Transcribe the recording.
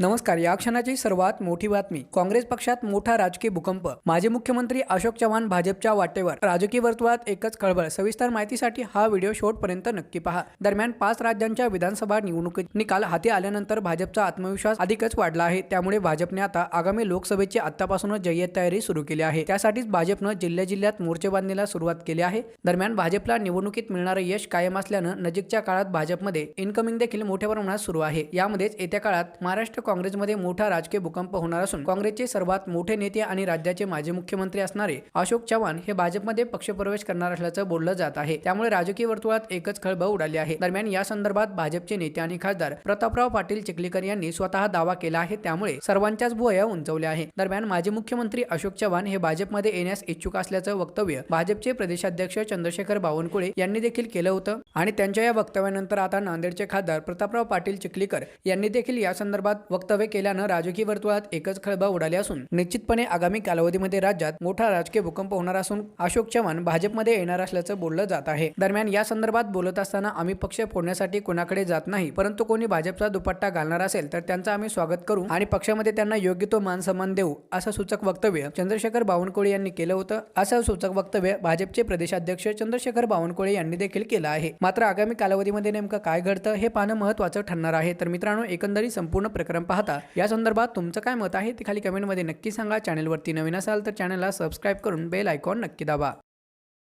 नमस्कार या क्षणाची सर्वात मोठी बातमी. काँग्रेस पक्षात मोठा राजकीय भूकंप. माजी मुख्यमंत्री अशोक चव्हाण भाजपच्या वाटेवर. राजकीय वर्तुळात एकच खळबळ. सविस्तर माहितीसाठी हा व्हिडिओ शेवटपर्यंत नक्की पहा. दरम्यान पाच राज्यांच्या विधानसभा निवडणुकीत निकाल हाती आल्यानंतर भाजपचा आत्मविश्वास अधिकच वाढला आहे. त्यामुळे भाजपने आता आगामी लोकसभेची आतापासूनच जय्यत तयारी सुरू केली आहे. त्यासाठीच भाजपनं जिल्ह्या जिल्ह्यात मोर्चे बांधणीला सुरुवात केली आहे. दरम्यान भाजपला निवडणुकीत मिळणारं यश कायम असल्यानं नजीकच्या काळात भाजपमध्ये इन्कमिंग देखील मोठ्या प्रमाणात सुरू आहे. यामध्येच येत्या काळात महाराष्ट्र काँग्रेसमध्ये मोठा राजकीय भूकंप होणार असून काँग्रेसचे सर्वात मोठे नेते आणि राज्याचे माजी मुख्यमंत्री असणारे अशोक चव्हाण हे भाजपमध्ये पक्षप्रवेश करणार असल्याचं बोललं जात आहे. त्यामुळे राजकीय वर्तुळात एकच खळबळ उडाली आहे. दरम्यान या संदर्भात भाजपचे नेते आणि खासदार प्रतापराव पाटील चिखलीकर यांनी स्वतः दावा केला आहे. त्यामुळे सर्वांच्याच भुवया उंचवल्या आहे दरम्यान माजी मुख्यमंत्री अशोक चव्हाण हे भाजपमध्ये येण्यास इच्छुक असल्याचं वक्तव्य भाजपचे प्रदेशाध्यक्ष चंद्रशेखर बावनकुळे यांनी देखील केलं होतं. आणि त्यांच्या या वक्तव्यानंतर आता नांदेडचे खासदार प्रतापराव पाटील चिखलीकर यांनी देखील या संदर्भात वक्तव्य केल्यानं राजकीय वर्तुळात एकच खळबळ उडाली असून निश्चितपणे आगामी कालावधीमध्ये राज्यात मोठा राजकीय भूकंप होणार असून अशोक चव्हाण भाजपमध्ये येणार असल्याचं बोललं जात आहे. दरम्यान या संदर्भात बोलत असताना आम्ही पक्ष फोडण्यासाठी कोणाकडे जात नाही परंतु कोणी भाजपचा दुपट्टा घालणार असेल तर त्यांचं आम्ही स्वागत करू आणि पक्षामध्ये त्यांना योग्य तो मान सन्मान देऊ असं सूचक वक्तव्य चंद्रशेखर बावनकुळे यांनी केलं होतं. असं सूचक वक्तव्य भाजपचे प्रदेशाध्यक्ष चंद्रशेखर बावनकुळे यांनी देखील केलं आहे. मात्र आगामी कालावधीमध्ये नेमकं काय घडतं हे पाहणं महत्वाचं ठरणार आहे. तर मित्रांनो एकंदरीत संपूर्ण प्रकरण पाहता. या संदर्भात तुमचं काय मत आहे ते खाली कमेंटमध्ये नक्की सांगा. चॅनलवरती नवीन असाल तर चॅनलला सबस्क्राईब करून बेल आयकॉन नक्की दाबा.